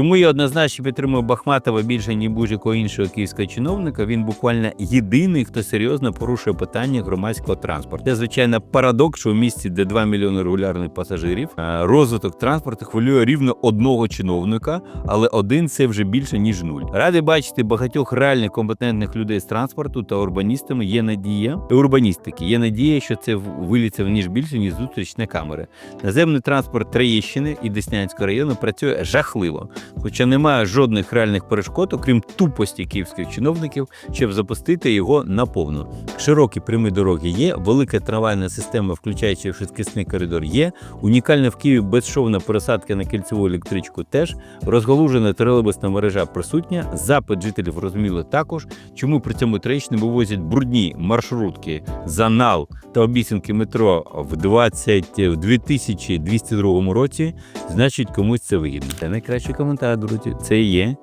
Тому я однозначно підтримую Бахматова більше ніж будь-якого іншого київського чиновника. Він буквально єдиний, хто серйозно порушує питання громадського транспорту. Це звичайно парадокс, що в місті, де 2 мільйони регулярних пасажирів, е, розвиток транспорту хвилює рівно одного чиновника, але один це вже більше ніж нуль. Радий бачити багатьох реальних компетентних людей з транспорту та урбаністами. Є надія урбаністики. Є надія, що це виліться ніж більше ніж зустрічні камери. Наземний транспорт Троєщини і Деснянського району працює жахливо, хоча немає жодних реальних перешкод, окрім тупості київських чиновників, щоб запустити його наповну. Широкі прямі дороги є, велика трамвайна система, включаючи швидкісний коридор, є. Унікальна в Києві безшовна пересадка на кільцеву електричку теж. Розгалужена тролейбусна мережа присутня. Запит жителів зрозуміло також. Чому при цьому Троєщини вивозять брудні маршрутки, занал та обіцянки метро в 20, в 2202 році, значить комусь це вигідно. Це найкращий коментар, друзі. Це є